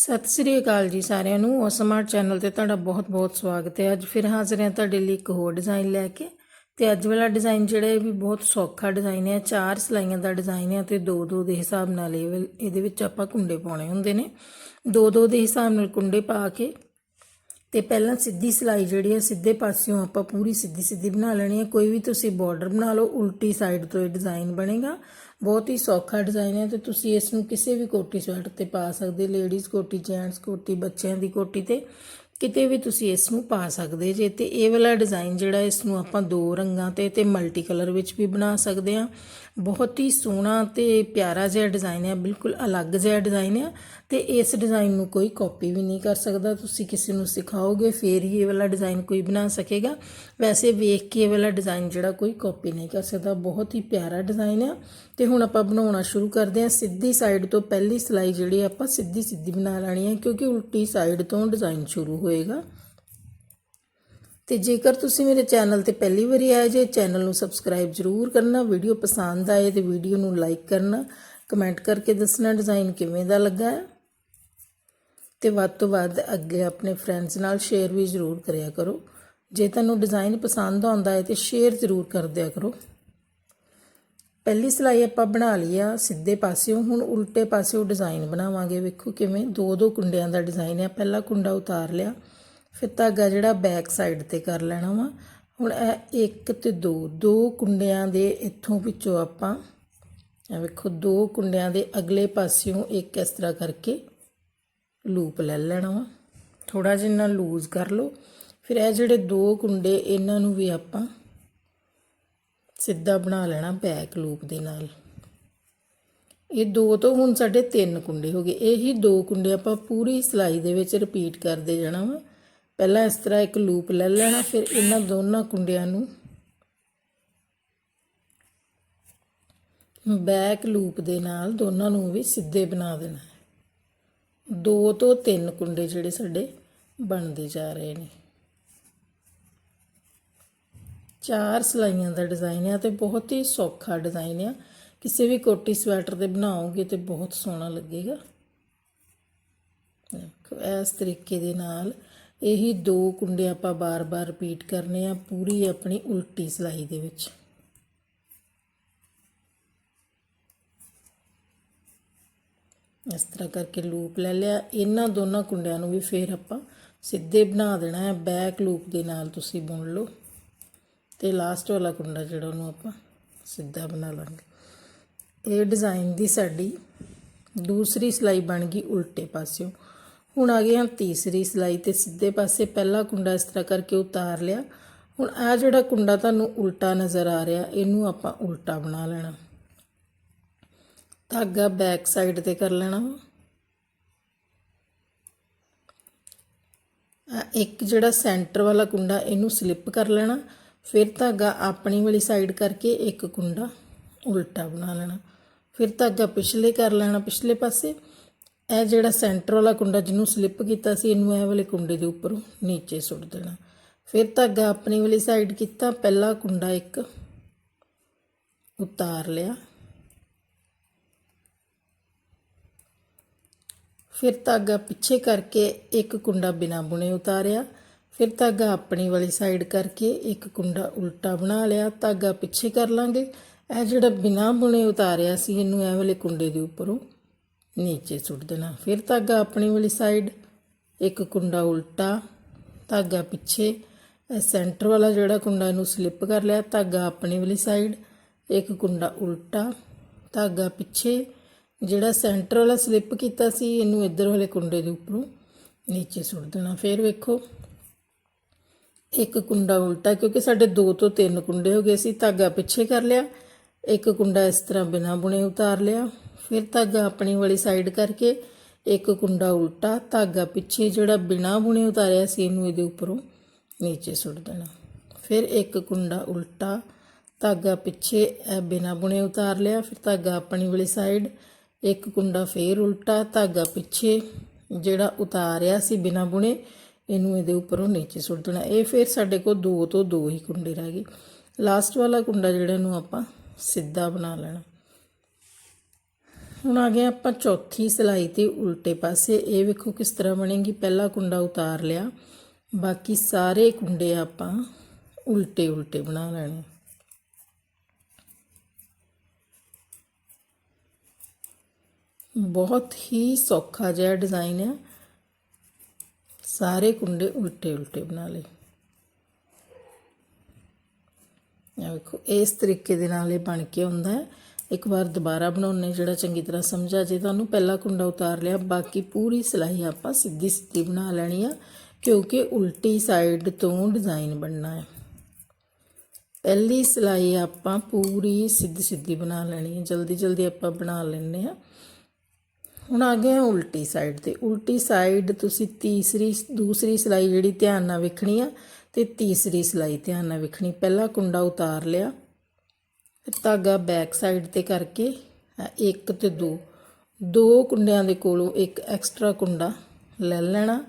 ਸਤਿ ਸ੍ਰੀ ਅਕਾਲ ਜੀ ਸਾਰਿਆਂ ਨੂੰ। ਔਸਮਾਰਟ ਚੈਨਲ ਤੇ ਤੁਹਾਡਾ ਬਹੁਤ-ਬਹੁਤ ਸਵਾਗਤ ਹੈ। ਅੱਜ ਫਿਰ ਹਾਜ਼ਰ ਹਾਂ ਤੁਹਾਡੇ ਲਈ ਇੱਕ ਹੋਰ ਡਿਜ਼ਾਈਨ ਲੈ ਕੇ। ਤੇ ਅੱਜ ਵਾਲਾ ਡਿਜ਼ਾਈਨ ਜਿਹੜਾ ਇਹ ਵੀ ਬਹੁਤ ਸੌਖਾ ਡਿਜ਼ਾਈਨ ਹੈ। ਚਾਰ ਸਲਾਈਆਂ ਦਾ ਡਿਜ਼ਾਈਨ ਹੈ ਤੇ ਦੋ ਦੋ ਦੇ ਹਿਸਾਬ ਨਾਲ ਇਹ ਵਾਲ- ਇਹਦੇ ਵਿੱਚ ਆਪਾਂ ਕੁੰਡੇ ਪਾਉਣੇ ਹੁੰਦੇ ਨੇ। ਦੋ ਦੋ ਦੇ ਹਿਸਾਬ ਨਾਲ ਕੁੰਡੇ ਪਾ ਕੇ ਤੇ ਪਹਿਲਾਂ ਸਿੱਧੀ ਸਿਲਾਈ ਜਿਹੜੀ ਹੈ, ਸਿੱਧੇ ਪਾਸਿਓਂ ਆਪਾਂ ਪੂਰੀ ਸਿੱਧੀ ਸਿੱਧੀ ਬਣਾ ਲੈਣੀ ਹੈ। ਕੋਈ ਵੀ ਤੁਸੀਂ ਬਾਰਡਰ ਬਣਾ ਲਓ, ਉਲਟੀ ਸਾਈਡ ਤੋਂ ਇਹ ਡਿਜ਼ਾਈਨ ਬਣੇਗਾ। ਬਹੁਤ ਹੀ ਸੌਖਾ ਡਿਜ਼ਾਈਨ ਹੈ ਤੇ ਤੁਸੀਂ ਇਸ ਨੂੰ ਕਿਸੇ ਵੀ ਕੋਟੀ ਸਵੈਟਰ ਤੇ ਪਾ ਸਕਦੇ ਲੇਡੀਜ਼ ਕੋਟੀ ਜੈਂਟਸ ਕੋਟੀ, ਬੱਚਿਆਂ ਦੀ ਕੋਟੀ ਤੇ। ਕਿਤੇ ਵੀ ਤੁਸੀਂ ਇਸ ਨੂੰ ਪਾ ਸਕਦੇ ਜੇ ਤੇ ਇਹ ਵਾਲਾ ਡਿਜ਼ਾਈਨ ਜਿਹੜਾ ਇਸ ਨੂੰ ਆਪਾਂ ਦੋ ਰੰਗਾਂ ਤੇ ਤੇ ਮਲਟੀ ਕਲਰ ਵਿੱਚ ਵੀ ਬਣਾ ਸਕਦੇ ਆ ਬਹੁਤ ਹੀ ਸੋਹਣਾ ਤੇ ਪਿਆਰਾ ਜਿਹਾ ਡਿਜ਼ਾਈਨ ਹੈ ਬਿਲਕੁਲ ਅਲੱਗ ਜਿਹਾ ਡਿਜ਼ਾਈਨ ਹੈ ਤੇ ਇਸ ਡਿਜ਼ਾਈਨ ਨੂੰ ਕੋਈ ਕਾਪੀ ਵੀ ਨਹੀਂ ਕਰ ਸਕਦਾ। ਤੁਸੀਂ ਕਿਸੇ ਨੂੰ ਸਿਖਾਓਗੇ, ਫੇਰ ਹੀ ਇਹ ਵਾਲਾ ਡਿਜ਼ਾਈਨ ਕੋਈ ਬਣਾ ਸਕੇਗਾ। ਵੈਸੇ ਵੇਖ ਕੇ ਇਹ ਵਾਲਾ ਡਿਜ਼ਾਈਨ ਜਿਹੜਾ ਕੋਈ ਕਾਪੀ ਨਹੀਂ ਕਰ ਸਕਦਾ। ਬਹੁਤ ਹੀ ਪਿਆਰਾ ਡਿਜ਼ਾਈਨ ਆ ਤੇ ਹੁਣ ਆਪਾਂ ਬਣਾਉਣਾ ਸ਼ੁਰੂ ਕਰਦੇ ਹਾਂ। ਸਿੱਧੀ ਸਾਈਡ ਤੋਂ ਪਹਿਲੀ ਸਲਾਈ ਜਿਹੜੀ ਆਪਾਂ ਸਿੱਧੀ ਸਿੱਧੀ ਬਣਾ ਲੈਣੀ ਹੈ ਕਿਉਂਕਿ ਉਲਟੀ ਸਾਈਡ ਤੋਂ ਡਿਜ਼ਾਈਨ ਸ਼ੁਰੂ ਹੋਏਗਾ। ਤੇ ਜੇਕਰ ਤੁਸੀਂ ਮੇਰੇ ਚੈਨਲ ਤੇ ਪਹਿਲੀ ਵਾਰੀ ਆਏ, ਜੇ ਚੈਨਲ ਨੂੰ ਸਬਸਕ੍ਰਾਈਬ ਜ਼ਰੂਰ ਕਰਨਾ ਵੀਡੀਓ ਪਸੰਦ ਆਏ ਤੇ ਵੀਡੀਓ ਨੂੰ ਲਾਈਕ ਕਰਨਾ ਕਮੈਂਟ ਕਰਕੇ ਦੱਸਣਾ ਡਿਜ਼ਾਈਨ ਕਿਵੇਂ ਦਾ ਲੱਗਾ ਹੈ। ਤੇ ਵੱਧ ਤੋਂ ਵੱਧ ਅੱਗੇ ਆਪਣੇ ਫਰੈਂਡਸ ਨਾਲ ਸ਼ੇਅਰ ਵੀ ਜ਼ਰੂਰ ਕਰਿਆ ਕਰੋ। ਜੇ ਤੁਹਾਨੂੰ ਡਿਜ਼ਾਈਨ ਪਸੰਦ ਆਉਂਦਾ ਹੈ ਤੇ ਸ਼ੇਅਰ ਜ਼ਰੂਰ ਕਰ ਦਿਆ ਕਰੋ। ਪਹਿਲੀ ਸਲਾਈ ਆਪਾਂ ਬਣਾ ਲਈ ਆ ਸਿੱਧੇ ਪਾਸਿਓਂ, ਹੁਣ ਉਲਟੇ ਪਾਸਿਓਂ ਡਿਜ਼ਾਈਨ ਬਣਾਵਾਂਗੇ। ਵੇਖੋ ਕਿਵੇਂ ਦੋ ਦੋ ਕੁੰਡਿਆਂ ਦਾ ਡਿਜ਼ਾਈਨ ਹੈ ਪਹਿਲਾ ਕੁੰਡਾ ਉਤਾਰ ਲਿਆ, ਫਿਰ ਧਾਗਾ ਜਿਹੜਾ ਬੈਕ ਸਾਈਡ ਤੇ ਕਰ ਲੈਣਾ ਵਾ। ਹੁਣ ਇਹ ਇੱਕ ਤੇ ਦੋ ਦੋ ਕੁੰਡਿਆਂ ਦੇ ਇੱਥੋਂ ਵਿੱਚੋਂ ਆਪਾਂ, ਇਹ ਵੇਖੋ ਦੋ ਕੁੰਡਿਆਂ ਦੇ ਅਗਲੇ ਪਾਸਿਓਂ ਇੱਕ ਇਸ ਤਰ੍ਹਾਂ ਕਰਕੇ ਲੂਪ ਲੈ ਲੈਣਾ ਵਾ। ਥੋੜਾ ਜਿਹਾ ਲੂਜ਼ ਕਰ ਲਓ। ਫਿਰ ਇਹ ਜਿਹੜੇ ਦੋ ਕੁੰਡੇ, ਇਹਨਾਂ ਨੂੰ ਵੀ ਆਪਾਂ ਸਿੱਧਾ ਬਣਾ ਲੈਣਾ ਬੈਕ ਲੂਪ ਦੇ ਨਾਲ। ਇਹ ਦੋ ਤੋਂ ਹੁਣ ਸਾਡੇ ਤਿੰਨ ਕੁੰਡੇ ਹੋ ਗਏ। ਇਹੀ ਦੋ ਕੁੰਡੇ ਆਪਾਂ ਪੂਰੀ ਸਿਲਾਈ ਦੇ ਵਿੱਚ ਰਿਪੀਟ ਕਰਦੇ ਜਾਣਾ ਵਾ। ਪਹਿਲਾਂ ਇਸ ਤਰ੍ਹਾਂ ਇੱਕ ਲੂਪ ਲੈ ਲੈਣਾ, ਫਿਰ ਇਹਨਾਂ ਦੋਨਾਂ ਕੁੰਡਿਆਂ ਨੂੰ ਬੈਕ ਲੂਪ ਦੇ ਨਾਲ ਦੋਨਾਂ ਨੂੰ ਵੀ ਸਿੱਧੇ ਬਣਾ ਦੇਣਾ। ਦੋ ਤੋਂ ਤਿੰਨ ਕੁੰਡੇ ਜਿਹੜੇ ਸਾਡੇ ਬਣਦੇ ਜਾ ਰਹੇ ਨੇ। ਚਾਰ ਸਲਾਈਆਂ ਦਾ ਡਿਜ਼ਾਈਨ ਹੈ ਤੇ ਬਹੁਤ ਹੀ ਸੌਖਾ ਡਿਜ਼ਾਈਨ ਹੈ ਕਿਸੇ ਵੀ ਕੋਟੀ ਸਵੈਟਰ ਤੇ ਬਣਾਓਗੇ ਤੇ ਬਹੁਤ ਸੋਹਣਾ ਲੱਗੇਗਾ। ਇਸ ਤਰੀਕੇ ਦੇ ਨਾਲ ਇਹੀ ਦੋ ਕੁੰਡੇ ਆਪਾਂ ਬਾਰ-ਬਾਰ ਰਿਪੀਟ ਕਰਨੇ ਆ ਪੂਰੀ ਆਪਣੀ ਉਲਟੀ ਸਲਾਈ ਦੇ ਵਿੱਚ। ਇਸ ਤਰ੍ਹਾਂ ਕਰਕੇ ਲੂਪ ਲੈ ਲਿਆ। ਇਹਨਾਂ ਦੋਨਾਂ ਕੁੰਡਿਆਂ ਨੂੰ ਵੀ ਫੇਰ ਆਪਾਂ ਸਿੱਧੇ ਬਣਾ ਦੇਣਾ ਹੈ। ਬੈਕ ਲੂਪ ਦੇ ਨਾਲ ਤੁਸੀਂ ਬੁਣ ਲਓ। ਤੇ ਲਾਸਟ ਵਾਲਾ ਕੁੰਡਾ ਜਿਹੜਾ ਉਹਨੂੰ ਆਪਾਂ ਸਿੱਧਾ ਬਣਾ ਲਾਂਗੇ। ਇਹ ਡਿਜ਼ਾਈਨ ਦੀ ਸਾਡੀ ਦੂਸਰੀ ਸਿਲਾਈ ਬਣ ਗਈ ਉਲਟੇ ਪਾਸਿਓਂ। ਹੁਣ ਆ ਗਏ ਹਾਂ ਤੀਸਰੀ ਸਿਲਾਈ ਤੇ ਸਿੱਧੇ ਪਾਸੇ ਪਹਿਲਾ ਕੁੰਡਾ ਇਸ ਤਰ੍ਹਾਂ ਕਰਕੇ ਉਤਾਰ ਲਿਆ। ਹੁਣ ਆ ਜਿਹੜਾ ਕੁੰਡਾ ਤੁਹਾਨੂੰ ਉਲਟਾ ਨਜ਼ਰ ਆ ਰਿਹਾ, ਇਹਨੂੰ ਆਪਾਂ ਉਲਟਾ ਬਣਾ ਲੈਣਾ। ਧਾਗਾ ਬੈਕ ਸਾਈਡ ਤੇ ਕਰ ਲੈਣਾ। ਇੱਕ ਜਿਹੜਾ ਸੈਂਟਰ ਵਾਲਾ ਕੁੰਡਾ, ਇਹਨੂੰ ਸਲਿੱਪ ਕਰ ਲੈਣਾ। ਫਿਰ ਧਾਗਾ ਆਪਣੀ ਵਾਲੀ ਸਾਈਡ ਕਰਕੇ ਇੱਕ ਕੁੰਡਾ ਉਲਟਾ ਬਣਾ ਲੈਣਾ। ਫਿਰ ਧਾਗਾ ਪਿਛਲੇ ਕਰ ਲੈਣਾ, ਪਿਛਲੇ ਪਾਸੇ। ਇਹ ਜਿਹੜਾ ਸੈਂਟਰ ਵਾਲਾ ਕੁੰਡਾ ਜਿਹਨੂੰ ਸਲਿੱਪ ਕੀਤਾ ਸੀ, ਇਹਨੂੰ ਇਹ ਵਾਲੇ ਕੁੰਡੇ ਦੇ ਉੱਪਰੋਂ ਨੀਚੇ ਸੁੱਟ ਦੇਣਾ। ਫਿਰ ਧਾਗਾ ਆਪਣੀ ਵਾਲੀ ਸਾਈਡ ਕੀਤਾ, ਪਹਿਲਾ ਕੁੰਡਾ ਇੱਕ ਉਤਾਰ ਲਿਆ। ਫਿਰ ਧਾਗਾ ਪਿੱਛੇ ਕਰਕੇ ਇੱਕ ਕੁੰਡਾ ਬਿਨਾ ਬੁਣੇ ਉਤਾਰਿਆ। ਫਿਰ ਧਾਗਾ ਆਪਣੀ ਵਾਲੀ ਸਾਈਡ ਕਰਕੇ ਇੱਕ ਕੁੰਡਾ ਉਲਟਾ ਬਣਾ ਲਿਆ, ਧਾਗਾ ਪਿੱਛੇ ਕਰ ਲਾਂਗੇ। ਇਹ ਜਿਹੜਾ ਬਿਨਾ ਬੁਣੇ ਉਤਾਰਿਆ ਸੀ, ਇਹਨੂੰ ਇਹ ਵਾਲੇ ਕੁੰਡੇ ਦੇ ਉੱਪਰੋਂ ਨੀਚੇ ਸੁੱਟ ਦੇਣਾ। ਫਿਰ ਧਾਗਾ ਆਪਣੀ ਵਾਲੀ ਸਾਈਡ ਇੱਕ ਕੁੰਡਾ ਉਲਟਾ, ਧਾਗਾ ਪਿੱਛੇ, ਇਹ ਸੈਂਟਰ ਵਾਲਾ ਜਿਹੜਾ ਕੁੰਡਾ ਇਹਨੂੰ ਸਲਿੱਪ ਕਰ ਲਿਆ, ਧਾਗਾ ਆਪਣੀ ਵਾਲੀ ਸਾਈਡ ਇੱਕ ਕੁੰਡਾ ਉਲਟਾ, ਧਾਗਾ ਪਿੱਛੇ। ਜਿਹੜਾ ਸੈਂਟਰ ਵਾਲਾ ਸਲਿੱਪ ਕੀਤਾ ਸੀ, ਇਹਨੂੰ ਇੱਧਰ ਵਾਲੇ ਕੁੰਡੇ ਦੇ ਉੱਪਰੋਂ ਨੀਚੇ ਸੁੱਟ ਦੇਣਾ। ਫਿਰ ਵੇਖੋ ਇੱਕ ਕੁੰਡਾ ਉਲਟਾ, ਕਿਉਂਕਿ ਸਾਡੇ ਦੋ ਤੋਂ ਤਿੰਨ ਕੁੰਡੇ ਹੋ ਗਏ ਸੀ, ਧਾਗਾ ਪਿੱਛੇ ਕਰ ਲਿਆ। ਇੱਕ ਕੁੰਡਾ ਇਸ ਤਰ੍ਹਾਂ ਬਿਨਾ ਬੁਣੇ ਉਤਾਰ ਲਿਆ। ਫਿਰ ਧਾਗਾ ਆਪਣੀ ਵਾਲੀ ਸਾਈਡ ਕਰਕੇ ਇੱਕ ਕੁੰਡਾ ਉਲਟਾ, ਧਾਗਾ ਪਿੱਛੇ ਜਿਹੜਾ ਬਿਨਾ ਬੁਣੇ ਉਤਾਰਿਆ ਸੀ, ਇਹਨੂੰ ਇਹਦੇ ਉੱਪਰੋਂ ਨੀਚੇ ਸੁੱਟ ਦੇਣਾ। ਫਿਰ ਇੱਕ ਕੁੰਡਾ ਉਲਟਾ, ਧਾਗਾ ਪਿੱਛੇ ਇਹ ਬਿਨਾ ਬੁਣੇ ਉਤਾਰ ਲਿਆ। ਫਿਰ ਧਾਗਾ ਆਪਣੀ ਵਾਲੀ ਸਾਈਡ ਇੱਕ ਕੁੰਡਾ ਫੇਰ ਉਲਟਾ, ਧਾਗਾ ਪਿੱਛੇ ਜਿਹੜਾ ਉਤਾਰਿਆ ਸੀ ਬਿਨਾ ਬੁਣੇ ਇਹਨੂੰ ਇਹਦੇ ਉੱਪਰੋਂ ਨੀਚੇ ਸੁੱਟ ਦੇਣਾ। ਇਹ ਫਿਰ ਸਾਡੇ ਕੋਲ ਦੋ ਤੋਂ ਦੋ ਹੀ ਕੁੰਡੇ ਰਹਿ ਗਏ। ਲਾਸਟ ਵਾਲਾ ਕੁੰਡਾ ਜਿਹੜਾ ਨੂੰ ਆਪਾਂ ਸਿੱਧਾ ਬਣਾ ਲੈਣਾ। ਹੁਣ ਆ ਗਏ ਆਪਾਂ ਚੌਥੀ ਸਿਲਾਈ ਤੇ ਉਲਟੇ ਪਾਸੇ। ਇਹ ਵੇਖੋ ਕਿਸ ਤਰ੍ਹਾਂ ਬਣੇਗੀ। ਪਹਿਲਾ ਕੁੰਡਾ ਉਤਾਰ ਲਿਆ। ਬਾਕੀ ਸਾਰੇ ਕੁੰਡੇ ਆਪਾਂ ਉਲਟੇ ਉਲਟੇ ਬਣਾ ਲੈਣੇ। ਬਹੁਤ ਹੀ ਸੌਖਾ ਜਿਹਾ ਡਿਜ਼ਾਈਨ ਹੈ ਸਾਰੇ ਕੁੰਡੇ ਉਲਟੇ ਉਲਟੇ ਬਣਾ ਲਏ। ਇਹ ਵੇਖੋ, ਇਸ ਤਰੀਕੇ ਦੇ ਨਾਲ ਇਹ ਬਣ ਕੇ ਆਉਂਦਾ ਹੈ। ਇੱਕ ਵਾਰ ਦੁਬਾਰਾ ਬਣਾਉਣੇ ਜਿਹੜਾ ਚੰਗੀ ਤਰ੍ਹਾਂ ਸਮਝਾ ਜੇ ਤੁਹਾਨੂੰ ਪਹਿਲਾ ਕੁੰਡਾ ਉਤਾਰ ਲਿਆ, ਬਾਕੀ ਪੂਰੀ ਸਿਲਾਈ ਆਪਾਂ ਸਿੱਧੀ ਸਿੱਧੀ ਬਣਾ ਲੈਣੀ ਆ, ਕਿਉਂਕਿ ਉਲਟੀ ਸਾਈਡ ਤੋਂ ਡਿਜ਼ਾਈਨ ਬਣਨਾ ਹੈ। ਪਹਿਲੀ ਸਿਲਾਈ ਆਪਾਂ ਪੂਰੀ ਸਿੱਧੀ ਸਿੱਧੀ ਬਣਾ ਲੈਣੀ ਹੈ, ਜਲਦੀ ਜਲਦੀ ਆਪਾਂ ਬਣਾ ਲੈਣੇ ਆ ਹੁਣ ਆ ਗਏ ਉਲਟੀ ਸਾਈਡ ਤੇ। ਉਲਟੀ ਸਾਈਡ ਤੁਸੀਂ ਤੀਸਰੀ, ਦੂਸਰੀ ਸਿਲਾਈ ਜਿਹੜੀ ਧਿਆਨ ਨਾਲ ਵੇਖਣੀ ਆ ਤੇ ਤੀਸਰੀ ਸਿਲਾਈ ਧਿਆਨ ਨਾਲ ਵੇਖਣੀ। ਪਹਿਲਾ ਕੁੰਡਾ ਉਤਾਰ ਲਿਆ, ਫਿਰ ਧਾਗਾ ਬੈਕ ਸਾਈਡ ਤੇ ਕਰਕੇ ਆਹ ਇੱਕ ਤੇ ਦੋ। ਦੋ ਕੁੰਡਿਆਂ ਦੇ ਕੋਲੋਂ ਇੱਕ ਐਕਸਟਰਾ ਕੁੰਡਾ ਲੈ ਲੈਣਾ।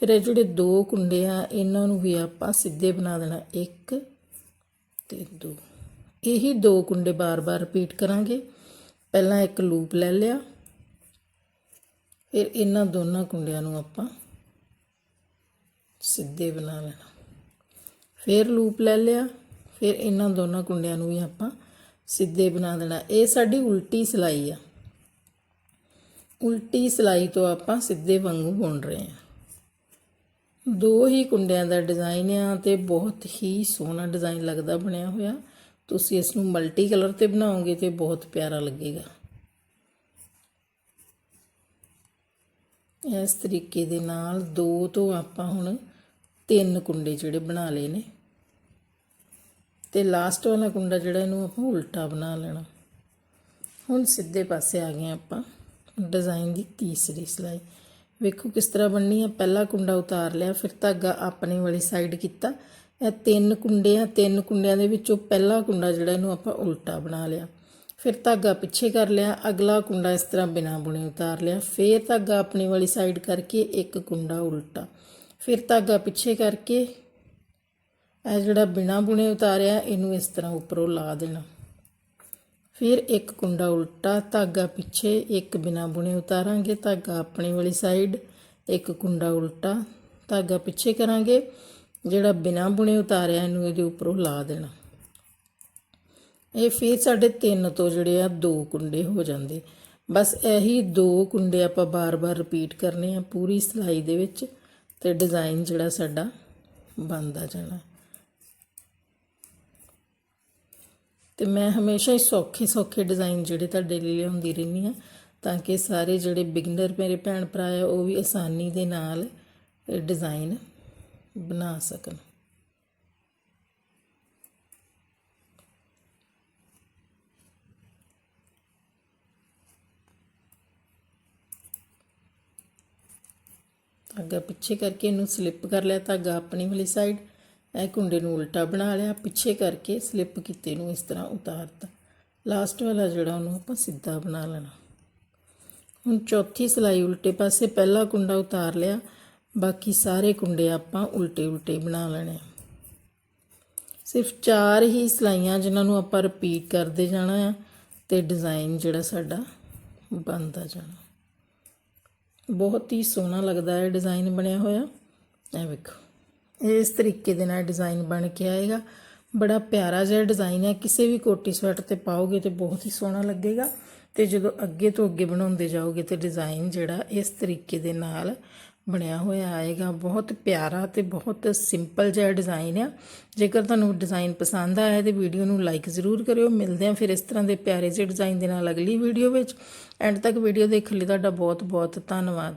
ਫਿਰ ਇਹ ਜਿਹੜੇ ਦੋ ਕੁੰਡੇ ਆ, ਇਹਨਾਂ ਨੂੰ ਵੀ ਆਪਾਂ ਸਿੱਧੇ ਬਣਾ ਦੇਣਾ। ਇੱਕ ਤੇ ਦੋ। ਇਹੀ ਦੋ ਕੁੰਡੇ ਬਾਰ-ਬਾਰ ਰਿਪੀਟ ਕਰਾਂਗੇ। ਪਹਿਲਾਂ ਇੱਕ ਲੂਪ ਲੈ ਲਿਆ। ਫਿਰ ਇਹਨਾਂ ਦੋਨਾਂ ਕੁੰਡਿਆਂ ਨੂੰ ਆਪਾਂ ਸਿੱਧੇ ਬਣਾ ਲੈਣਾ। ਫਿਰ ਲੂਪ ਲੈ ਲਿਆ, ਫਿਰ ਇਹਨਾਂ ਦੋਨਾਂ ਕੁੰਡਿਆਂ ਨੂੰ ਵੀ ਆਪਾਂ ਸਿੱਧੇ ਬਣਾ ਦੇਣਾ। ਇਹ ਸਾਡੀ ਉਲਟੀ ਸਿਲਾਈ ਆ। ਉਲਟੀ ਸਿਲਾਈ ਤੋਂ ਆਪਾਂ ਸਿੱਧੇ ਵਾਂਗੂ ਬੁਣ ਰਹੇ ਹਾਂ ਦੋ ਹੀ ਕੁੰਡਿਆਂ ਦਾ ਡਿਜ਼ਾਈਨ ਆ ਤੇ ਬਹੁਤ ਹੀ ਸੋਹਣਾ ਡਿਜ਼ਾਈਨ ਲੱਗਦਾ ਬਣਿਆ ਹੋਇਆ। ਤੁਸੀਂ ਇਸ ਨੂੰ ਮਲਟੀ ਕਲਰ ਤੇ ਬਣਾਓਗੇ ਤੇ ਬਹੁਤ ਪਿਆਰਾ ਲੱਗੇਗਾ। ਇਸ ਤਰੀਕੇ ਦੇ ਨਾਲ ਦੋ ਤੋਂ ਆਪਾਂ ਹੁਣ ਤਿੰਨ ਕੁੰਡੇ ਜਿਹੜੇ ਬਣਾ ਲਏ ਨੇ। ਤੇ ਲਾਸਟ ਵਾਲਾ ਕੁੰਡਾ ਜਿਹੜਾ ਇਹਨੂੰ ਆਪਾਂ ਉਲਟਾ ਬਣਾ ਲੈਣਾ। ਹੁਣ ਸਿੱਧੇ ਪਾਸੇ ਆ ਗਏ ਆਪਾਂ ਡਿਜ਼ਾਈਨ ਦੀ ਤੀਸਰੀ ਸਿਲਾਈ ਵੇਖੋ ਕਿਸ ਤਰ੍ਹਾਂ ਬਣਨੀ ਹੈ ਪਹਿਲਾ ਕੁੰਡਾ ਉਤਾਰ ਲਿਆ, ਫਿਰ ਧਾਗਾ ਆਪਣੇ ਵਾਲੀ ਸਾਈਡ ਕੀਤਾ। ਇਹ ਤਿੰਨ ਕੁੰਡੇ ਆ। ਤਿੰਨ ਕੁੰਡਿਆਂ ਦੇ ਵਿੱਚੋਂ ਪਹਿਲਾ ਕੁੰਡਾ ਜਿਹੜਾ ਇਹਨੂੰ ਆਪਾਂ ਉਲਟਾ ਬਣਾ ਲਿਆ। ਫਿਰ ਧਾਗਾ ਪਿੱਛੇ ਕਰ ਲਿਆ, ਅਗਲਾ ਕੁੰਡਾ ਇਸ ਤਰ੍ਹਾਂ ਬਿਨਾ ਬੁਣੇ ਉਤਾਰ ਲਿਆ, ਫਿਰ ਧਾਗਾ ਆਪਣੀ ਵਾਲੀ ਸਾਈਡ ਕਰਕੇ ਇੱਕ ਕੁੰਡਾ ਉਲਟਾ। ਫਿਰ ਧਾਗਾ ਪਿੱਛੇ ਕਰਕੇ ਇਹ ਜਿਹੜਾ ਬਿਨਾ ਬੁਣੇ ਉਤਾਰਿਆ, ਇਹਨੂੰ ਇਸ ਤਰ੍ਹਾਂ ਉੱਪਰੋਂ ਲਾ ਦੇਣਾ। ਫਿਰ ਇੱਕ ਕੁੰਡਾ ਉਲਟਾ, ਧਾਗਾ ਪਿੱਛੇ ਇੱਕ ਬਿਨਾ ਬੁਣੇ ਉਤਾਰਾਂਗੇ, ਧਾਗਾ ਆਪਣੇ ਵਾਲੀ ਸਾਈਡ ਇੱਕ ਕੁੰਡਾ ਉਲਟਾ, ਧਾਗਾ ਪਿੱਛੇ ਕਰਾਂਗੇ, ਜਿਹੜਾ ਬਿਨਾ ਬੁਣੇ ਉਤਾਰਿਆ, ਇਹਨੂੰ ਇਹਦੇ ਉੱਪਰੋਂ ਲਾ ਦੇਣਾ। ਇਹ ਫਿਰ ਸਾਡੇ ਤਿੰਨ ਤੋਂ ਜਿਹੜੇ ਆ, ਦੋ ਕੁੰਡੇ ਹੋ ਜਾਂਦੇ। ਬਸ ਇਹੀ ਦੋ ਕੁੰਡੇ ਆਪਾਂ ਬਾਰ-ਬਾਰ ਰਿਪੀਟ ਕਰਨੇ ਆ ਪੂਰੀ ਸਿਲਾਈ ਦੇ ਵਿੱਚ ਤੇ ਡਿਜ਼ਾਈਨ ਜਿਹੜਾ ਸਾਡਾ ਬਣਦਾ ਜਾਣਾ। ਤੇ ਮੈਂ ਹਮੇਸ਼ਾ ਹੀ ਸੌਖੇ ਸੌਖੇ ਡਿਜ਼ਾਈਨ ਜਿਹੜੇ ਤੁਹਾਡੇ ਲਈ ਲਿਆਉਂਦੀ ਰਹਿੰਦੀ ਆ ਤਾਂ ਕਿ ਸਾਰੇ ਜਿਹੜੇ ਬਿਗਨਰ ਮੇਰੇ ਭੈਣ ਭਰਾ ਆ, ਉਹ ਵੀ ਆਸਾਨੀ ਦੇ ਨਾਲ ਡਿਜ਼ਾਈਨ ਬਣਾ ਸਕਣ। ਧਾਗਾ ਪਿੱਛੇ ਕਰਕੇ ਇਹਨੂੰ ਸਲਿੱਪ ਕਰ ਲਿਆ, ਧਾਗਾ ਆਪਣੀ ਵਾਲੀ ਸਾਈਡ ਇਹ ਕੁੰਡੇ ਨੂੰ ਉਲਟਾ ਬਣਾ ਲਿਆ, ਪਿੱਛੇ ਕਰਕੇ ਸਲਿੱਪ ਕੀਤੇ ਨੂੰ ਇਸ ਤਰ੍ਹਾਂ ਉਤਾਰਤਾ। ਲਾਸਟ ਵਾਲਾ ਜਿਹੜਾ ਉਹਨੂੰ ਆਪਾਂ ਸਿੱਧਾ ਬਣਾ ਲੈਣਾ। ਹੁਣ ਚੌਥੀ ਸਿਲਾਈ ਉਲਟੇ ਪਾਸੇ ਪਹਿਲਾ ਕੁੰਡਾ ਉਤਾਰ ਲਿਆ, ਬਾਕੀ ਸਾਰੇ ਕੁੰਡੇ ਆਪਾਂ ਉਲਟੇ ਉਲਟੇ ਬਣਾ ਲੈਣੇ ਆ। ਸਿਰਫ ਚਾਰ ਹੀ ਸਿਲਾਈਆਂ ਜਿਨ੍ਹਾਂ ਨੂੰ ਆਪਾਂ ਰਿਪੀਟ ਕਰਦੇ ਜਾਣਾ ਆ, ਤੇ ਡਿਜ਼ਾਈਨ ਜਿਹੜਾ ਸਾਡਾ ਬਣਦਾ ਜਾਣਾ। ਬਹੁਤ ਹੀ ਸੋਹਣਾ ਲੱਗਦਾ ਹੈ ਡਿਜ਼ਾਈਨ ਬਣਿਆ ਹੋਇਆ। ਇਹ ਵੇਖੋ। ਇਸ ਤਰੀਕੇ ਦੇ ਨਾਲ ਡਿਜ਼ਾਈਨ ਬਣ ਕੇ ਆਏਗਾ। ਬੜਾ ਪਿਆਰਾ ਜਿਹਾ ਡਿਜ਼ਾਈਨ ਹੈ। ਕਿਸੇ ਵੀ ਕੋਟੀ ਸਵੈਟਰ ਤੇ ਪਾਓਗੇ ਤੇ ਬਹੁਤ ਹੀ ਸੋਹਣਾ ਲੱਗੇਗਾ। ਤੇ ਜਦੋਂ ਅੱਗੇ ਤੋਂ ਅੱਗੇ ਬਣਾਉਂਦੇ ਜਾਓਗੇ ਤੇ ਡਿਜ਼ਾਈਨ ਜਿਹੜਾ ਇਸ ਤਰੀਕੇ ਦੇ ਨਾਲ ਬਣਿਆ ਹੋਇਆ ਆਏਗਾ। ਬਹੁਤ ਪਿਆਰਾ ਤੇ ਬਹੁਤ ਸਿੰਪਲ ਜਿਹਾ ਡਿਜ਼ਾਈਨ ਆ। ਜੇਕਰ ਤੁਹਾਨੂੰ ਡਿਜ਼ਾਈਨ ਪਸੰਦ ਆਇਆ ਤੇ ਵੀਡੀਓ ਨੂੰ ਲਾਈਕ ਜ਼ਰੂਰ ਕਰਿਓ। ਮਿਲਦੇ ਆ ਫਿਰ ਇਸ ਤਰ੍ਹਾਂ ਦੇ ਪਿਆਰੇ ਜਿਹੇ ਡਿਜ਼ਾਈਨ ਦੇ ਨਾਲ ਅਗਲੀ ਵੀਡੀਓ ਵਿੱਚ। ਐਂਡ ਤੱਕ ਵੀਡੀਓ ਦੇਖਣ ਲਈ ਤੁਹਾਡਾ ਬਹੁਤ ਬਹੁਤ ਧੰਨਵਾਦ।